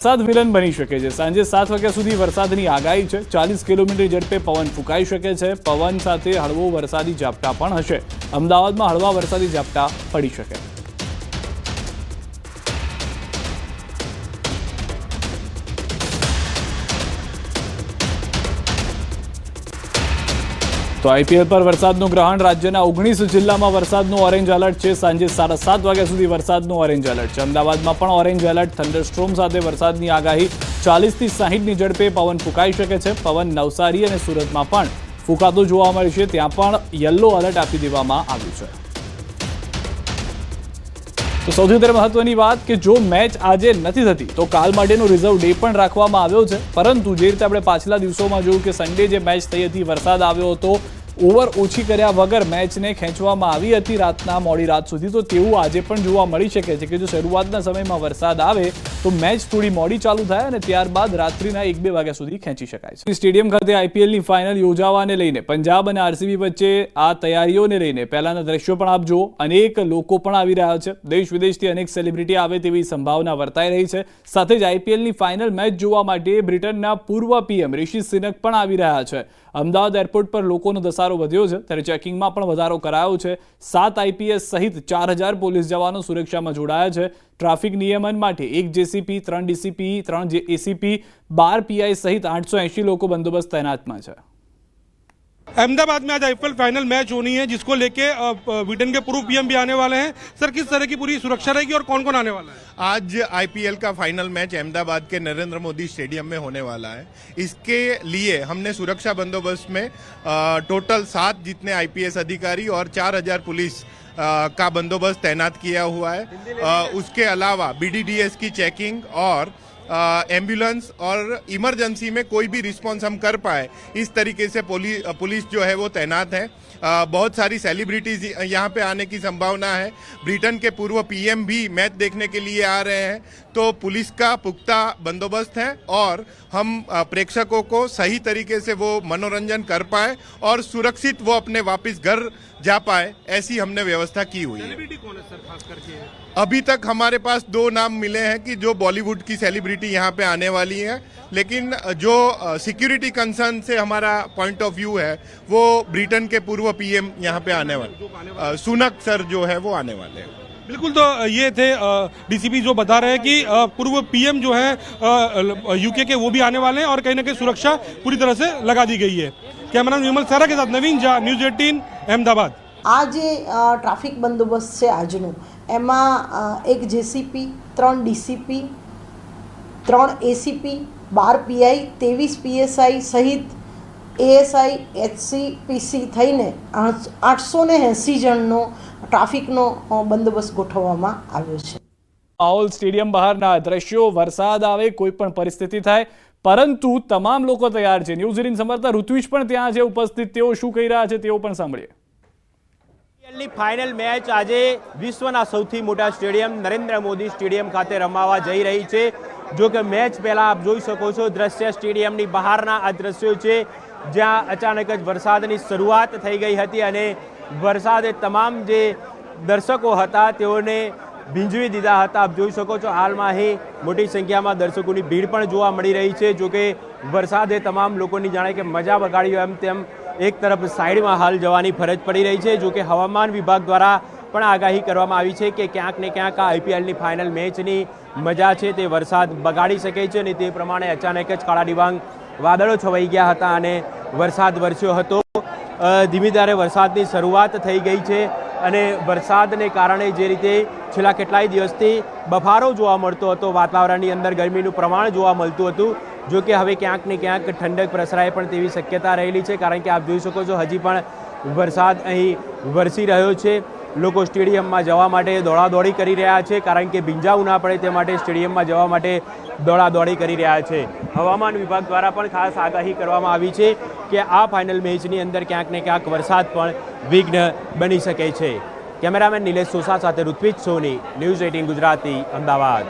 વરસાદ વિલન બની શકે છે. સાંજે સાત વાગ્યા સુધી વરસાદની આગાહી છે. ચાલીસ કિલોમીટર ઝડપે પવન ફૂંકાઈ શકે છે. પવન સાથે હળવો વરસાદી ઝાપટા પણ હશે. અમદાવાદમાં હળવા વરસાદી ઝાપટા પડી શકે. તો આઈપીએલ પર વરસાદનું ગ્રહણ રાજ્યના ઓગણીસ જિલ્લામાં વરસાદનું ઓરેન્જ એલર્ટ છે. સાંજે સાડા સાત વાગ્યા સુધી વરસાદનું ઓરેન્જ એલર્ટ છે. અમદાવાદમાં પણ ઓરેન્જ એલર્ટ, થંડરસ્ટ્રોમ સાથે વરસાદની આગાહી ચાલીસથી સાહીઠની ઝડપે પવન ફૂંકાઈ શકે છે. પવન નવસારી અને સુરતમાં પણ ફૂંકાતો જોવા મળે છે. ત્યાં પણ યલો એલર્ટ આપી દેવામાં આવ્યું છે. તો સૌથી વધારે મહત્વની વાત કે જો મેચ આજે નથી થતી, તો કાલ માટેનો રિઝર્વ ડે પણ રાખવામાં આવ્યો છે. પરંતુ જે રીતે આપણે પાછલા દિવસોમાં જોયું કે સન્ડે જે મેચ થઈ હતી, વરસાદ આવ્યો હતો ઓવર ઓછી કર્યા વગર મેચને ખેંચવામાં આવી હતી રાતના મોડી રાત સુધી. તો તેવું આજે પણ જોવા મળી શકે છે કે જો શરૂઆતના સમયમાં વરસાદ આવે, તો મેચ થોડી મોડી ચાલુ થાય અને ત્યારબાદ રાત્રિના એક બે વાગ્યા સુધી ખેંચી શકાય છે. સ્ટેડિયમ ખાતે આઈપીએલની ફાઇનલ યોજાવાને લઈને પંજાબ અને આરસીબી વચ્ચે આ તૈયારીઓને લઈને પહેલાના દ્રશ્યો પણ આપ જુઓ. અનેક લોકો પણ આવી રહ્યા છે. દેશ વિદેશથી અનેક સેલિબ્રિટી આવે તેવી સંભાવના વર્તાઈ રહી છે. સાથે જ આઈપીએલની ફાઇનલ મેચ જોવા માટે બ્રિટનના પૂર્વ પીએમ રિશી સિનક પણ આવી રહ્યા છે. અમદાવાદ એરપોર્ટ પર લોકોનો ધસારો વધ્યો છે. ત્યારે ચેકિંગમાં પણ વધારો કરાયો છે. સાત આઈપીએસ સહિત ચાર હજાર પોલીસ જવાનો સુરક્ષામાં જોડાયા છે. ટ્રાફિક નિયમન માટે એક જેસીપી, ત્રણ ડીસીપી, ત્રણ એસીપી, બાર પીઆઈ સહિત આઠસો એંશી લોકો બંદોબસ્ત તૈનાતમાં છે. अहमदाबाद में आज आईपीएल फाइनल मैच होनी है जिसको लेके ब्रिटेन के पूर्व पीएम भी आने वाले हैं। सर किस तरह की पूरी सुरक्षा रहेगी और कौन कौन आने वाला है? आज आईपीएल का फाइनल मैच अहमदाबाद के नरेंद्र मोदी स्टेडियम में होने वाला है। इसके लिए हमने सुरक्षा बंदोबस्त में टोटल सात जितने आईपीएस अधिकारी और चार हज़ार पुलिस का बंदोबस्त तैनात किया हुआ है। उसके अलावा बीडीडीएस की चेकिंग और एंबुलेंस और इमरजेंसी में कोई भी रिस्पांस हम कर पाए इस तरीके से पुलिस पुलिस जो है वो तैनात है। अ, बहुत सारी सेलिब्रिटीज यहाँ पे आने की संभावना है। ब्रिटेन के पूर्व पीएम भी मैच देखने के लिए आ रहे हैं। तो पुलिस का पुख्ता बंदोबस्त है और हम प्रेक्षकों को सही तरीके से वो मनोरंजन कर पाए और सुरक्षित वो अपने वापस घर जा पाए ऐसी हमने व्यवस्था की हुई है। है अभी तक हमारे पास दो नाम मिले हैं कि जो बॉलीवुड की सेलिब्रिटी यहाँ पे आने वाली है लेकिन जो सिक्योरिटी कंसर्न से हमारा पॉइंट ऑफ व्यू है वो ब्रिटेन के पूर्व पीएम यहाँ पे आने वाले अ, सुनक सर जो है वो आने वाले हैं बिल्कुल तो ये थे डीसीपी जो बता रहे हैं कि अ, पूर्व पीएम जो है यूके के वो भी आने वाले हैं और कहीं ना कहीं सुरक्षा पूरी तरह से लगा दी गई है कैमरामैन विमल सारा के साथ नवीन झा न्यूज एटीन अहमदाबाद આ જે અ, ટ્રાફિક બંદોબસ્ત છે આજનું એમાં એક જેસીપી ત્રણ ડીસીપી ત્રણ એસીપી બાર પીઆઈ ત્રેવીસ પીએસઆઈ સહિત એએસઆઈ એચસી પીસી થઈને આઠ- આઠસો ને એંસી જણનો ટ્રાફિકનો બંદોબસ્ત ગોઠવવામાં આવ્યો છે. માહોલ સ્ટેડિયમ બહારના દ્રશ્યો, વરસાદ આવે, કોઈ પણ પરિસ્થિતિ થાય, પરંતુ તમામ લોકો તૈયાર છે. ન્યૂઝ એટીન સંવાદદાતા ઋત્વિજ પણ ત્યાં છે ઉપસ્થિત. તેઓ શું કહી રહ્યા છે તેઓ પણ સાંભળીએ. આઈપીએલની ફાઇનલ મેચ આજે વિશ્વના સૌથી મોટા સ્ટેડિયમ નરેન્દ્ર મોદી સ્ટેડિયમ ખાતે રમાવા જઈ રહી છે. જો કે મેચ પહેલાં આપ જોઈ શકો છો દ્રશ્ય સ્ટેડિયમની બહારના આ દ્રશ્યો છે, જ્યાં અચાનક જ વરસાદની શરૂઆત થઈ ગઈ હતી અને વરસાદે તમામ જે દર્શકો હતા તેઓને ભીંજવી દીધા હતા. આપ જોઈ શકો છો હાલમાં અહીં મોટી સંખ્યામાં દર્શકોની ભીડ પણ જોવા મળી રહી છે. જો કે વરસાદે તમામ લોકોની જાણે કે મજા બગાડી એમ તેમ એક તરફ સાઈડમાં હાલ જવાની ફરજ પડી રહી છે, જો કે હવામાન વિભાગ દ્વારા પણ આગાહી કરવામાં આવી છે કે ક્યાંક ને ક્યાંક આ આઈપીએલની ફાઇનલ મેચની મજા છે, તે વરસાદ બગાડી શકે છે અને તે પ્રમાણે અચાનક જ કાળા ડિબાંગ વાદળો છવાઈ ગયા હતા અને વરસાદ વરસ્યો હતો. ધીમી ધારે વરસાદની શરૂઆત થઈ ગઈ છે અને વરસાદને કારણે જે રીતે છેલ્લા કેટલાય દિવસથી બફારો જોવા મળતો હતો, વાતાવરણની અંદર ગરમીનું પ્રમાણ જોવા મળતું હતું જો કે હવે ક્યાંક ને ક્યાંક ઠંડક પ્રસરાય પણ તેવી શક્યતા રહેલી છે, કારણ કે આપ જોઈ શકો છો હજી પણ વરસાદ અહીં વરસી રહ્યો છે. લોકો સ્ટેડિયમમાં જવા માટે દોડાદોડી કરી રહ્યા છે, કારણ કે ભીંજાવું ના પડે તે માટે સ્ટેડિયમમાં જવા માટે દોડાદોડી કરી રહ્યા છે. હવામાન વિભાગ દ્વારા પણ ખાસ આગાહી કરવામાં આવી છે કે આ ફાઇનલ મેચની અંદર ક્યાંક ને ક્યાંક વરસાદ પણ વિઘ્ન બની શકે છે. કેમેરામેન નિલેશ સોસા સાથે ઋત્વિજ સોની, ન્યૂઝ એટીન ગુજરાતી, અમદાવાદ.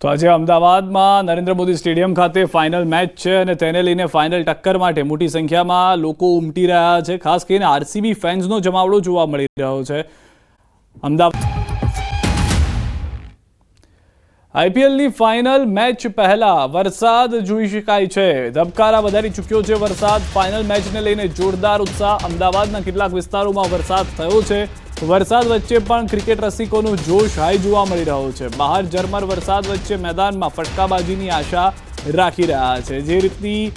તો આજે અમદાવાદમાં નરેન્દ્ર મોદી સ્ટેડિયમ ખાતે ફાઇનલ મેચ છે અને તેને લઈને ફાઇનલ ટક્કર માટે મોટી સંખ્યામાં લોકો ઉમટી રહ્યા છે. ખાસ કરીને આરસીબી ફેન્સનો જમાવડો જોવા મળી રહ્યો છે. અમદાવાદ આઈપીએલની ફાઇનલ મેચ પહેલા વરસાદ જોઈ શકાય છે. ધબકારા વધારી ચૂક્યો છે વરસાદ. ફાઇનલ મેચને લઈને જોરદાર ઉત્સાહ. અમદાવાદના કેટલાક વિસ્તારોમાં વરસાદ થયો છે. વરસાદ વચ્ચે પણ ક્રિકેટ રસિકોનું જોશ હાઈ જોવા મળી રહ્યો છે. બહાર જર્મર વરસાદ વચ્ચે મેદાનમાં ફટકાબાજીની આશા રાખી રહ્યા છે. જે રીતની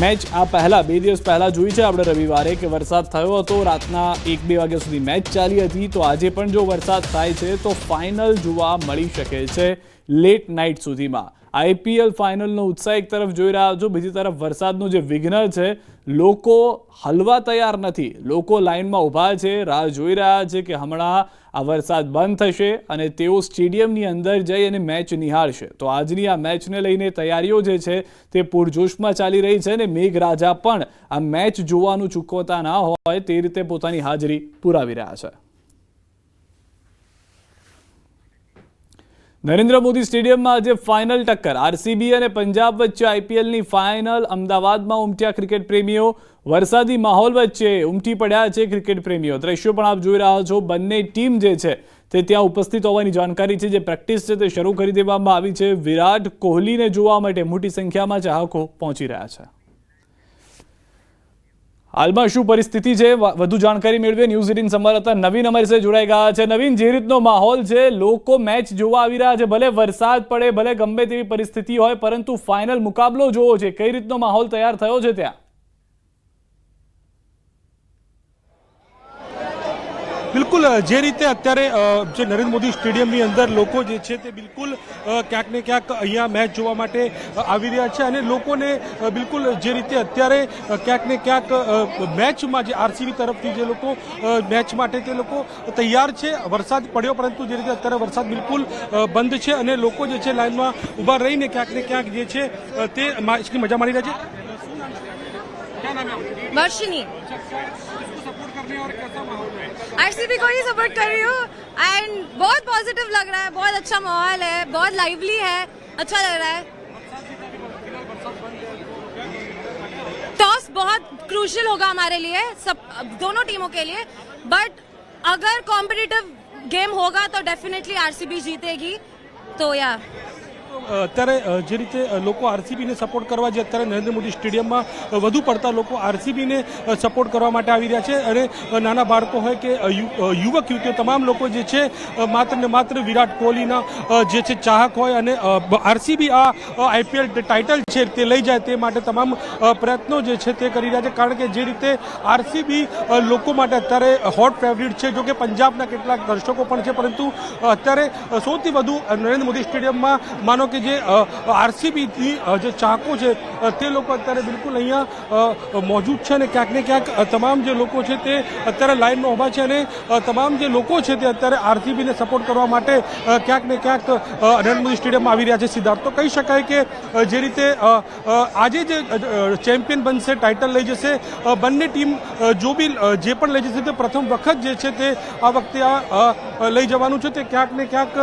મેચ આ પહેલાં, બે દિવસ પહેલાં જોઈ છે આપણે રવિવારે કે વરસાદ થયો હતો, રાતના એક, બે વાગ્યા સુધી મેચ ચાલી હતી. તો આજે પણ જો વરસાદ થાય છે, તો ફાઇનલ જોવા મળી શકે છે લેટ નાઇટ સુધીમાં. આઈપીએલ ફાઇનલનો ઉત્સાહ એક તરફ જોઈ રહ્યા છો, બીજી તરફ વરસાદનું જે વિઘ્ન છે લોકો હલવા તૈયાર નથી. લોકો લાઇનમાં ઊભા છે, રાહ જોઈ રહ્યા છે કે હમણાં આ વરસાદ બંધ થશે અને તેઓ સ્ટેડિયમની અંદર જઈ અને મેચ નિહાળશે. તો આજની આ મેચને લઈને તૈયારીઓ જે છે તે પૂરજોશમાં ચાલી રહી છે અને મેઘરાજા પણ આ મેચ જોવાનું ચૂકવતા ના હોય તે રીતે પોતાની હાજરી પુરાવી રહ્યા છે. નરેન્દ્ર મોદી સ્ટેડિયમમાં આજે ફાઇનલ ટક્કર. આરસીબી અને પંજાબ વચ્ચે આઈપીએલની ફાઇનલ અમદાવાદમાં ઉમટ્યા ક્રિકેટ પ્રેમીઓ. વરસાદી માહોલ વચ્ચે ઉમટી પડ્યા છે ક્રિકેટ પ્રેમીઓ. દ્રશ્યો પણ આપ જોઈ રહ્યા છો. બંને ટીમ જે છે તે ત્યાં ઉપસ્થિત હોવાની જાણકારી છે. જે પ્રેક્ટિસ છે તે શરૂ કરી દેવામાં આવી છે. વિરાટ કોહલીને જોવા માટે મોટી સંખ્યામાં ચાહકો પહોંચી રહ્યા છે. હાલમાં શું પરિસ્થિતિ છે? વધુ જાણકારી મેળવીએ. ન્યૂઝ એટીન સંવાદદાતા નવીન અમારી સાથે જોડાઈ ગયા છે. નવીન, જે રીતનો માહોલ છે? લોકો મેચ જોવા આવી રહ્યા છે. ભલે વરસાદ પડે, ભલે ગમે તેવી પરિસ્થિતિ હોય, પરંતુ ફાઇનલ મુકાબલો જોવો છે. કઈ રીતનો માહોલ તૈયાર થયો છે ત્યાં? બિલકુલ જે રીતે અત્યારે જે નરેન્દ્ર મોદી સ્ટેડિયમની અંદર લોકો જે છે તે બિલકુલ ક્યાંક ને ક્યાંક અહીંયા મેચ જોવા માટે આવી રહ્યા છે અને લોકોને બિલકુલ જે રીતે અત્યારે ક્યાંક ને ક્યાંક મેચમાં જે આરસીબી તરફથી જે લોકો મેચ માટે તે લોકો તૈયાર છે. વરસાદ પડ્યો, પરંતુ જે રીતે અત્યારે વરસાદ બિલકુલ બંધ છે અને લોકો જે છે લાઇનમાં ઊભા રહીને ક્યાંક ને ક્યાંક જે છે તે મેચની મજા માણી રહ્યા છે. क्या आरसीबी को ही सपोर्ट कर रही हूँ। एंड बहुत पॉजिटिव लग रहा है, बहुत अच्छा माहौल है, बहुत लाइवली है। अच्छा लग रहा है। टॉस बहुत क्रूशियल होगा हमारे लिए, सब, दोनों टीमों के लिए। बट अगर कॉम्पिटिटिव गेम होगा तो डेफिनेटली आरसीबी जीतेगी। तो या અત્યારે જે રીતે લોકો આરસીબીને સપોર્ટ કરવા જે અત્યારે નરેન્દ્ર મોદી સ્ટેડિયમમાં વધુ પડતા લોકો આરસીબીને સપોર્ટ કરવા માટે આવી રહ્યા છે અને નાના બાળકો હોય કે યુવક, યુવતીઓ, તમામ લોકો જે છે માત્ર ને માત્ર વિરાટ કોહલીના જે છે ચાહક હોય અને આરસીબી આ આઈપીએલ ટાઇટલ છે તે લઈ જાય તે માટે તમામ પ્રયત્નો જે છે તે કરી રહ્યા છે. કારણ કે જે રીતે આરસીબી લોકો માટે અત્યારે હોટ ફેવરિટ છે. જો કે પંજાબના કેટલાક દર્શકો પણ છે. પરંતુ અત્યારે સૌથી વધુ નરેન્દ્ર મોદી સ્ટેડિયમમાં માનો કે જે આરસીબીથી જે ચાહકો છે તે લોકો અત્યારે બિલકુલ અહીંયા મોજૂદ છે અને ક્યાંક ને ક્યાંક તમામ જે લોકો છે તે અત્યારે લાઇનમાં ઊભા છે અને તમામ જે લોકો છે તે અત્યારે આરસીબીને સપોર્ટ કરવા માટે ક્યાંક ને ક્યાંક નરેન્દ્ર મોદી સ્ટેડિયમમાં આવી રહ્યા છે સિદ્ધાર્થ. તો કહી શકાય કે જે રીતે આજે જે ચેમ્પિયન બનશે, ટાઇટલ લઈ જશે બંને ટીમ જો બી જે પણ લઈ જશે તે પ્રથમ વખત જે છે તે આ વખતે આ લઈ જવાનું છે તે ક્યાંક ને ક્યાંક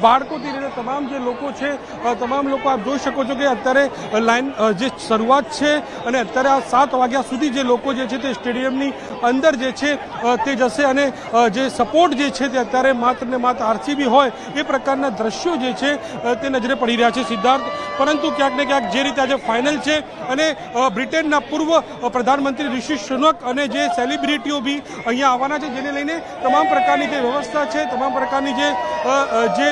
બાળકોથી લઈને તમામ જે લોકો છે તમામ લોકો આપ જોઈ શકો છો કે અત્યારે લાઈન જે શરૂઆત છે અને અત્યારે આ સાત વાગ્યા સુધી જે લોકો જે છે તે સ્ટેડિયમની અંદર જે છે તે જશે અને જે સપોર્ટ જે છે તે અત્યારે માત્ર ને માત્ર આરસીબી હોય એ પ્રકારના દ્રશ્યો જે છે તે નજરે પડી રહ્યા છે. સિદ્ધાર્થ પરંતુ ક્યાંક ને ક્યાંક જે રીતે આજે ફાઇનલ છે અને બ્રિટનના પૂર્વ પ્રધાનમંત્રી ઋષિ સુનક અને જે સેલિબ્રિટીઓ બી અહીંયા આવવાના છે, જેને લઈને તમામ પ્રકારની જે વ્યવસ્થા છે, તમામ પ્રકારની જે જે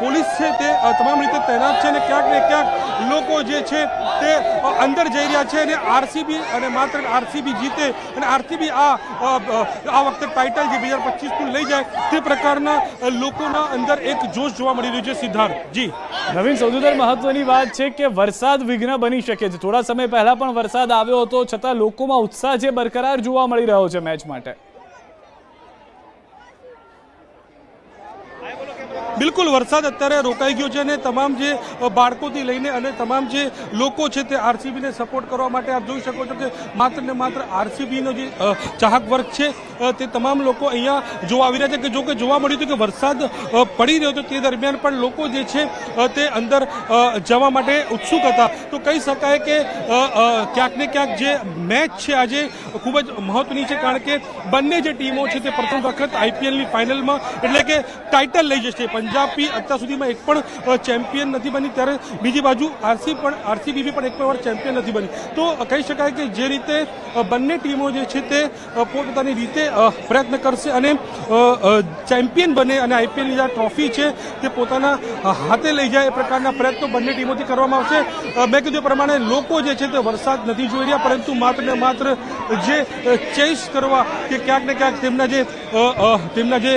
પોલીસ છે તે તમામ રીતે તૈનાત છે અને ક્યાંક ને ક્યાંક લોકો જે છે તે અંદર જઈ રહ્યા છે અને આરસીબી અને માત્ર આરસીબી જીતે અને આરસીબી આ આ વખતે ટાઇટલ જે બે હજાર પચીસનું લઈ જાય તે પ્રકારના લોકોના અંદર એક જોશ જોવા મળી રહ્યું છે સિદ્ધાર્થ. જી. નવીન વધારે મહત્વની વાત છે કે વરસાદ વિઘ્ન બની શકે છે. થોડા સમય પહેલા પણ વરસાદ આવ્યો હતો, છતાં લોકોમાં ઉત્સાહ છે બરકરાર જોવા મળી રહ્યો છે મેચ માટે. બિલકુલ, વરસાદ અત્યારે રોકાઈ ગયો છે અને તમામ જે બાળકોથી લઈને અને તમામ જે લોકો છે તે આરસીબીને સપોર્ટ કરવા માટે આપ જોઈ શકો છો કે માત્ર ને માત્ર આરસીબીનો જે ચાહક વર્ગ છે તે તમામ લોકો અહીંયા જોવા આવી રહ્યા છે કે જો કે જોવા મળ્યું હતું કે વરસાદ પડી રહ્યો હતો તે દરમિયાન પણ લોકો જે છે તે અંદર જવા માટે ઉત્સુક હતા. તો કહી શકાય કે ક્યાંક ને ક્યાંક જે મેચ છે આજે ખૂબ જ મહત્વની છે કારણ કે બંને જે ટીમો છે તે પ્રથમ વખત આઈપીએલની ફાઇનલમાં એટલે કે ટાઇટલ લઈ જશે પંજાબી અત્યાર સુધીમાં એક પણ ચેમ્પિયન નથી બની. ત્યારે બીજી બાજુ આરસી પણ, આરસીબી પણ એક પણ ચેમ્પિયન નથી બની. તો કહી શકાય કે જે રીતે બંને ટીમો જે છે તે પોતપોતાની રીતે પ્રયત્ન કરશે અને ચેમ્પિયન બને અને આઈપીએલની જે ટ્રોફી છે તે પોતાના હાથે લઈ જાય એ પ્રકારના પ્રયત્નો બંને ટીમોથી કરવામાં આવશે. મેં કીધું પ્રમાણે લોકો જે છે તે વરસાદ નથી જોઈ રહ્યા, પરંતુ માત્ર ને માત્ર જે ચેસ કરવા કે ક્યાંક ને ક્યાંક તેમના જે તેમના જે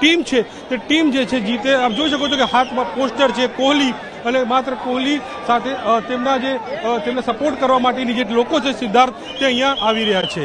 ટીમ છે, તે ટીમ જે છે, જીતે. આપ જોઈ શકો છો કે હાથમાં પોસ્ટર છે, કોહલી અને માત્ર કોહલી સાથે તેમના જે તેમને સપોર્ટ કરવા માટેની જે લોકો છે સિદ્ધાર્થ, તે અહીંયા આવી રહ્યા છે.